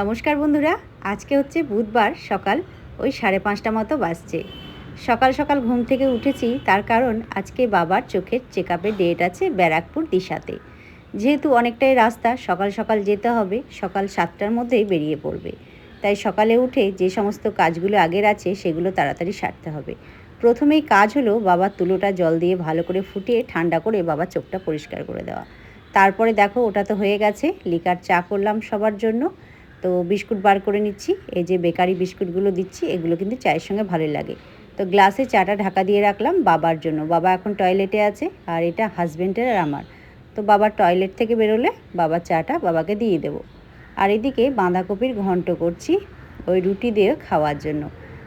নমস্কার বন্ধুরা, আজকে হচ্ছে বুধবার সকাল, ওই সাড়ে পাঁচটা মতো বাজছে। সকাল সকাল ঘুম থেকে উঠেছি, তার কারণ আজকে বাবার চোখের চেক আপের ডেট আছে ব্যারাকপুর দিশাতে। যেহেতু অনেকটাই রাস্তা, সকাল সকাল যেতে হবে, সকাল সাতটার মধ্যেই বেরিয়ে পড়বে। তাই সকালে উঠে যে সমস্ত কাজগুলো আগের আছে, সেগুলো তাড়াতাড়ি সারতে হবে। প্রথমেই কাজ হলো বাবার তুলোটা জল দিয়ে ভালো করে ফুটিয়ে ঠান্ডা করে বাবার চোখটা পরিষ্কার করে দেওয়া। তারপরে দেখো ওটা তো হয়ে গেছে, লিকার চা করলাম সবার জন্য। তো বিস্কুট বার করে নিচ্ছি। এই যে বেকারি বিস্কুটগুলো দিচ্ছি, এগুলো কিন্তু চায়ের সঙ্গে ভালো লাগে। তো গ্লাসে চাটা ঢাকা দিয়ে রাখলাম বাবার জন্য। বাবা এখন টয়লেটে আছে আর এটা হাজব্যান্ডের আর আমার। তো বাবার টয়লেট থেকে বেরোলে বাবার চাটা বাবাকে দিয়ে দেবো। আর এদিকে বাঁধাকপির ঘন্ট করছি ওই রুটি দিয়ে খাওয়ার জন্য।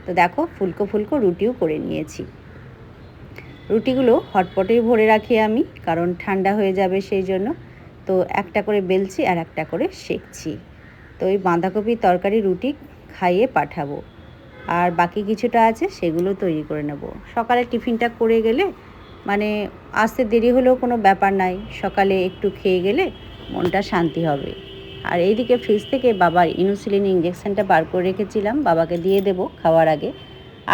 তো দেখো ফুলকো ফুলকো রুটিও করে নিয়েছি। রুটিগুলো হটপটেই ভরে রাখি আমি কারণ ঠান্ডা হয়ে যাবে সেই জন্য। তো একটা করে বেলছি আর একটা করে সেকছি। তো ওই বাঁধাকপির তরকারি রুটি খাইয়ে পাঠাবো। আর বাকি কিছুটা আছে সেগুলো তৈরি করে নেব। সকালে টিফিনটা করে গেলে মানে আসতে দেরি হলেও কোনো ব্যাপার নাই। সকালে একটু খেয়ে গেলে মনটা শান্তি হবে। আর এইদিকে ফ্রিজ থেকে বাবার ইনসুলিন ইঞ্জেকশনটা বার করে রেখেছিলাম, বাবাকে দিয়ে দেব খাওয়ার আগে।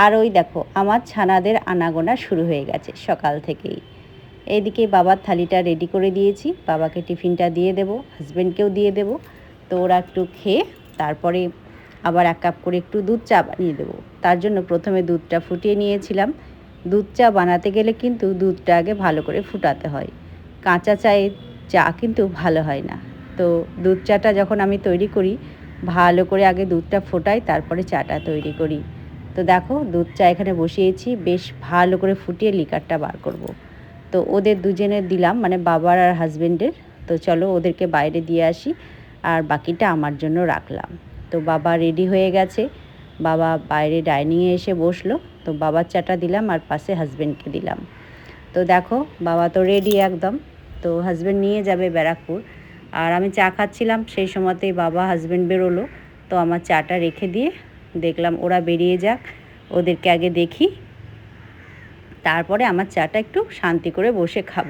আর ওই দেখো, আমার ছানাদের আনাগোনা শুরু হয়ে গেছে সকাল থেকেই। এইদিকে বাবার থালিটা রেডি করে দিয়েছি, বাবাকে টিফিনটা দিয়ে দেব হাজব্যান্ডকেও দিয়ে দেব। তো ওরা একটু খেয়ে তারপরে আবার এক কাপ করে একটু দুধ চা বানিয়ে দেবো। তার জন্য প্রথমে দুধটা ফুটিয়ে নিয়েছিলাম। দুধ চা বানাতে গেলে কিন্তু দুধটা আগে ভালো করে ফুটাতে হয়। কাঁচা চায়ে চা কিন্তু ভালো হয় না। তো দুধ চাটা যখন আমি তৈরি করি, ভালো করে আগে দুধটা ফোটাই, তারপরে চাটা তৈরি করি। তো দেখো, দুধ চা এখানে বসিয়েছি, বেশ ভালো করে ফুটিয়ে লিকারটা বার করব। তো ওদের দুজনের দিলাম মানে বাবার আর হাজব্যান্ডের তো চলো ওদেরকে বাইরে দিয়ে আসি। আর বাকিটা আমার জন্য রাখলাম। তো বাবা রেডি হয়ে গেছে। বাবা বাইরে ডাইনিংয়ে এসে বসল। তো বাবার চাটা দিলাম আর পাশে হাজব্যান্ডকে দিলাম। তো দেখো, বাবা তো রেডি একদম। তো হাজব্যান্ড নিয়ে যাবে ব্যারাকপুর। আর আমি চা খাচ্ছিলাম, সেই সময়তেই বাবা হাজব্যান্ড বেরোলো। তো আমার চাটা রেখে দিয়ে দেখলাম ওরা বেরিয়ে যাক, ওদেরকে আগে দেখি। তারপরে আমার চাটা একটু শান্তি করে বসে খাব।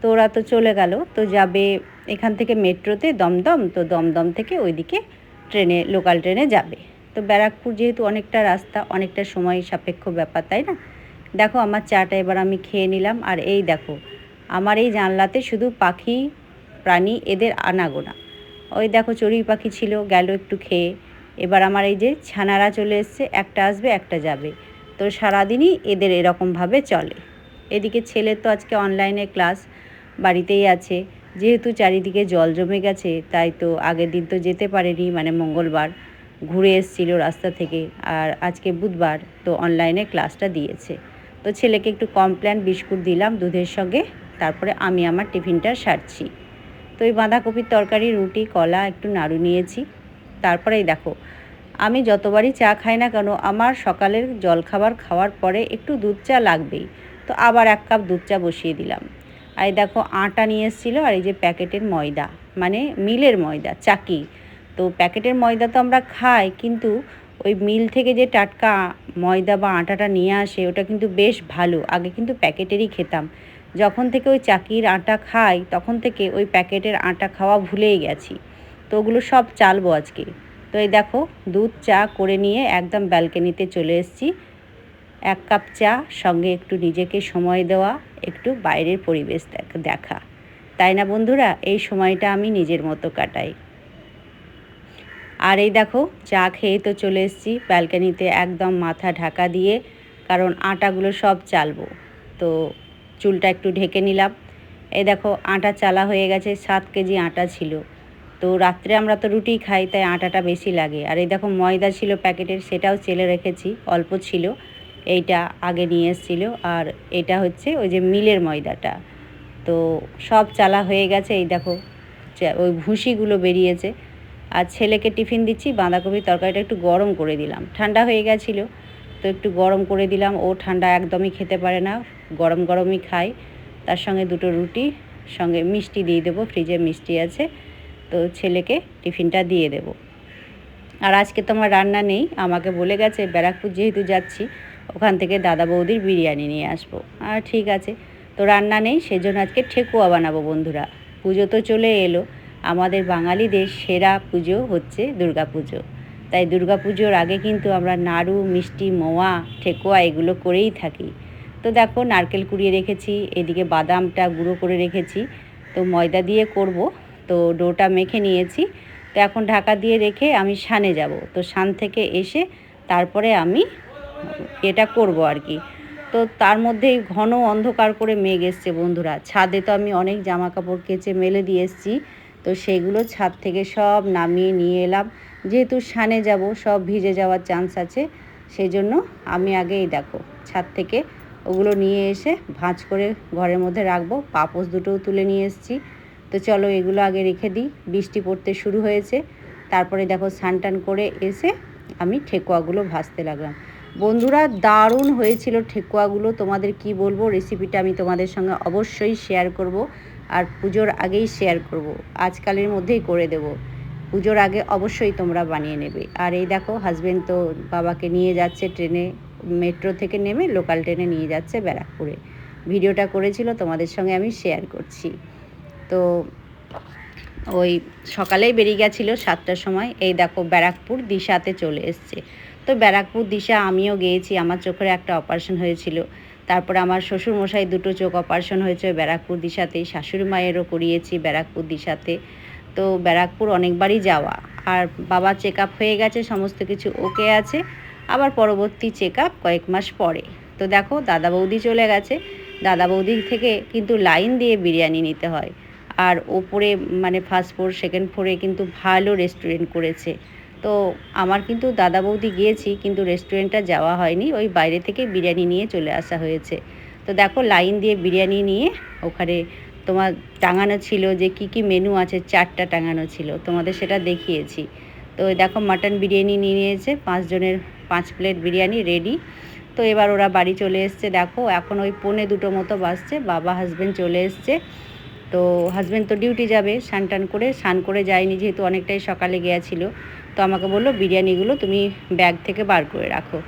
তো ওরা তো চলে গেল। তো যাবে এখান থেকে মেট্রোতে দমদম, তো দমদম থেকে ওইদিকে ট্রেনে, লোকাল ট্রেনে যাবে। তো ব্যারাকপুর যেহেতু অনেকটা রাস্তা, অনেকটা সময় সাপেক্ষ ব্যাপার, তাই না? দেখো আমার চাটা এবার আমি খেয়ে নিলাম, আর এই দেখো, আমার এই জানলাতে শুধু পাখি, প্রাণী, এদের আনাগোনা। ওই দেখো চড়ুই পাখি ছিল, গেল একটু খেয়ে। এবার আমার এই যে ছানারা চলে এসছে, একটা আসবে, একটা যাবে। তো সারাদিনই এদের এরকমভাবে চলে। এদিকে ছেলের তো আজকে অনলাইনে ক্লাস বাড়িতেই আছে। যেহেতু চারিদিকে জল জমে গেছে, তাই তো আগের দিন তো যেতে পারেনি মানে মঙ্গলবার। ঘুরে এসছিল রাস্তা থেকে, আর আজকে বুধবার তো অনলাইনে ক্লাসটা দিয়েছে। তো ছেলেকে একটু কমপ্ল্যান বিস্কুট দিলাম দুধের সঙ্গে, তারপরে আমি আমার টিফিনটা সারছি। তো এই বাঁধাকপির তরকারি, রুটি, কলা, একটু নাড়ু নিয়েছি। তারপরেই দেখো, আমি যতবারই চা খাই না কেন, আমার সকালের জলখাবার খাওয়ার পরে একটু দুধ চা লাগবেই। তো আবার এক কাপ দুধ চা বসিয়ে দিলাম। আর দেখো আটা নিয়ে এসেছিল আর এই যে প্যাকেটের ময়দা মানে মিলের ময়দা, চাকি। তো প্যাকেটের ময়দা তো আমরা খাই, কিন্তু ওই মিল থেকে যে টাটকা ময়দা বা আটাটা নিয়ে আসে, ওটা কিন্তু বেশ ভালো। আগে কিন্তু প্যাকেটেরই খেতাম। যখন থেকে ওই চাকির আটা খাই, তখন থেকে ওই প্যাকেটের আটা খাওয়া ভুলেই গেছি। তো ওগুলো সব চালবো আজকে। তো এই দেখো, দুধ চা করে নিয়ে একদম ব্যালকানিতে চলে এসেছি। এক কাপ চা, সঙ্গে একটু নিজেকে সময় দেওয়া, একটু বাইরের পরিবেশ দেখা তাই না বন্ধুরা? এই সময়টা আমি নিজের মতো কাটাই। আর এই দেখো, চা খেয়ে তো চলে এসেছি। ব্যালকানিতে একদম মাথা ঢাকা দিয়ে, কারণ আটাগুলো সব চালবো। তো চুলটা একটু ঢেকে নিলাম। এই দেখো, আটা চালা হয়ে গেছে, সাত কেজি আটা ছিল। তো রাত্রে আমরা তো রুটি খাই, তাই আটাটা বেশি লাগে। আর এই দেখো, ময়দা ছিল প্যাকেটের, সেটাও চেলে রেখেছি, অল্প ছিল। এইটা আগে নিয়ে এসেছিল। আর এটা হচ্ছে ওই যে মিলের ময়দাটা। তো সব চালা হয়ে গেছে। এই দেখো ওই ভুসিগুলো বেরিয়েছে। আর ছেলেকে টিফিন দিচ্ছি, বাঁধাকপির তরকারিটা একটু গরম করে দিলাম। ঠান্ডা হয়ে গেছিল, তো একটু গরম করে দিলাম। ও ঠান্ডা একদমই খেতে পারে না, গরম গরমই খায়। তার সঙ্গে দুটো রুটি, সঙ্গে মিষ্টি দিয়ে দেবো, ফ্রিজে মিষ্টি আছে। তো ছেলেকে টিফিনটা দিয়ে দেব। আর আজকে তো আমার রান্না নেই, আমাকে বলে গেছে, ব্যারাকপুর যেহেতু যাচ্ছি ওখান থেকে দাদা বৌদির বিরিয়ানি নিয়ে আসব। আর ঠিক আছে, তো রান্না নেই, সেজন্য আজকে ঠেকুয়া বানাবো বন্ধুরা। পুজো তো চলে এলো, আমাদের বাঙালিদের সেরা পুজো হচ্ছে দুর্গা পুজো তাই দুর্গা পুজোর আগে কিন্তু আমরা নাড়ু, মিষ্টি, মোয়া, ঠেকুয়া এগুলো করেই থাকি। তো দেখো, নারকেল কুড়িয়ে রেখেছি, এদিকে বাদামটা গুঁড়ো করে রেখেছি, তো ময়দা দিয়ে করব, তো ডোটা মেখে নিয়েছি। তো এখন ঢাকা দিয়ে রেখে আমি সানে যাব। তো সান থেকে এসে তারপরে আমি এটা করব আর কি। তো তার মধ্যেই ঘন অন্ধকার করে মেঘ এসছে বন্ধুরা। ছাদে তো আমি অনেক জামা কাপড় কেচে মেলে দিয়ে এসেছি। তো সেগুলো ছাদ থেকে সব নামিয়ে নিয়ে এলাম। যেহেতু সানে যাব, সব ভিজে যাওয়ার চান্স আছে। সেই জন্য আমি আগেই দেখো, ছাদ থেকে ওগুলো নিয়ে এসে ভাঁজ করে ঘরের মধ্যে রাখব। পাপোস দুটোও তুলে নিয়ে এসেছি। তো চলো এগুলো আগে রেখে দিই। বৃষ্টি পড়তে শুরু হয়েছে। তারপরে দেখো টান করে এসে আমি ঠেকুয়াগুলো ভাজতে লাগলাম। বন্ধুরা, দারুণ হয়েছিল ঠেকুয়াগুলো। তোমাদের কি বলব রেসিপিটা আমি তোমাদের সঙ্গে অবশ্যই শেয়ার করব আর পুজোর আগেই শেয়ার করব। আজকালের মধ্যেই করে দেব। পুজোর আগে অবশ্যই তোমরা বানিয়ে নেবে। আর এই দেখো হাজবেন্ড তো বাবাকে নিয়ে যাচ্ছে ট্রেনে মেট্রো থেকে নেমে লোকাল ট্রেনে নিয়ে যাচ্ছে ব্যারাকপুরে। ভিডিওটা করেছিল, তোমাদের সঙ্গে আমি শেয়ার করছি। তো ওই সকালেই বেরিয়ে গেছিল সাতটার সময়। এই দেখো, ব্যারাকপুর দিশাতে চলে এসছে। তো ব্যারাকপুর দিশা আমিও গিয়েছি, আমার চোখের একটা অপারেশন হয়েছিল। তারপর আমার শ্বশুর মশাই দুটো চোখ অপারেশন হয়েছে ব্যারাকপুর দিশাতেই শাশুড়ি মায়েরও করিয়েছি ব্যারাকপুর দিশাতে। তো ব্যারাকপুর অনেকবারই যাওয়া, আর বাবা চেক হয়ে গেছে, সমস্ত কিছু ওকে আছে, আবার পরবর্তী চেক কয়েক মাস পরে। তো দেখো, দাদা বৌদি চলে গেছে, দাদা বৌদি থেকে কিন্তু লাইন দিয়ে বিরিয়ানি নিতে হয়। আর ওপরে মানে ফার্স্ট ফ্লোর সেকেন্ড ফ্লোরে কিন্তু ভালো রেস্টুরেন্ট করেছে। তো আমার কিন্তু দাদা বৌদি গিয়েছি, কিন্তু রেস্টুরেন্টটা যাওয়া হয়নি। ওই বাইরে থেকে বিরিয়ানি নিয়ে চলে আসা হয়েছে। তো দেখো লাইন দিয়ে বিরিয়ানি নিয়ে ওখানে তোমার টাঙানো ছিল যে কি কি মেনু আছে, চারটা টাঙানো ছিল। তোমাদের সেটা দেখিয়েছি। তো দেখো মাটন বিরিয়ানি নিয়ে নিয়েছে পাঁচজনের পাঁচ প্লেট বিরিয়ানি রেডি তো এবার ওরা বাড়ি চলে এসছে। দেখো, এখন ওই পৌনে দুটো মতো বাসছে বাবা হাজব্যান্ড চলে এসছে। তো হাজব্যান্ড তো ডিউটি যাবে, স্নান টান করে, স্নান করে যায়নি যেহেতু অনেকটাই সকালে গিয়েছিল। তো আমাকে বলল, বিরিয়ানিগুলো তুমি ব্যাগ থেকে বার করে রাখো।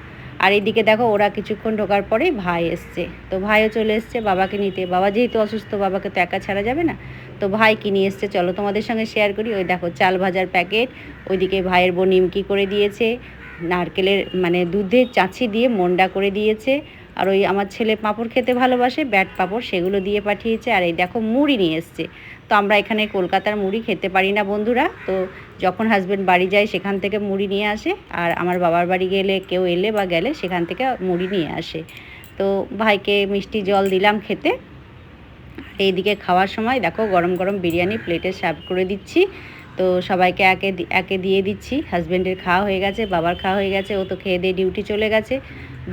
আর এইদিকে দেখো, ওরা কিছুক্ষণ ঢোকার পরেই ভাই এসছে। তো ভাইও চলে এসছে, বাবাকে নিতে। বাবা যেহেতু অসুস্থ, বাবাকে তো একা ছাড়া যাবে না। তো ভাই কিনে এসছে চলো তোমাদের সঙ্গে শেয়ার করি। ওই দেখো, চাল ভাজার প্যাকেট ওইদিকে ভাইয়ের বোন নিমকি করে দিয়েছে, নারকেলের মানে দুধের চাঁচি দিয়ে মন্ডা করে দিয়েছে। আর ওই আমার ছেলে পাঁপড় খেতে ভালোবাসে, ব্যাট পাঁপড় সেগুলো দিয়ে পাঠিয়েছে, আর এই দেখো মুড়ি নিয়ে এসছে। তো আমরা এখানে কলকাতার মুড়ি খেতে পারি না বন্ধুরা। তো যখন হাজব্যান্ড বাড়ি যায় সেখান থেকে মুড়ি নিয়ে আসে, আর আমার বাবার বাড়ি গেলে, কেউ এলে বা গেলে সেখান থেকে মুড়ি নিয়ে আসে। তো ভাইকে মিষ্টি জল দিলাম খেতে। এইদিকে খাওয়ার সময় দেখো গরম গরম বিরিয়ানি প্লেটে সার্ভ করে দিচ্ছি। তো সবাইকে একে একে দিয়ে দিচ্ছি। হাজব্যান্ডের খাওয়া হয়ে গেছে, বাবার খাওয়া হয়ে গেছে, ও তো খেয়ে দিয়ে ডিউটি চলে গেছে।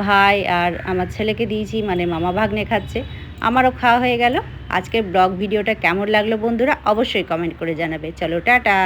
ভাই আর আমার ছেলেকে দিয়েছি মানে মামা ভাগ্নে খাচ্ছে। আমারও খাওয়া হয়ে গেল। আজকের ব্লগ ভিডিওটা কেমন লাগল বন্ধুরা, অবশ্যই কমেন্ট করে জানাবে। চলো, টাটা!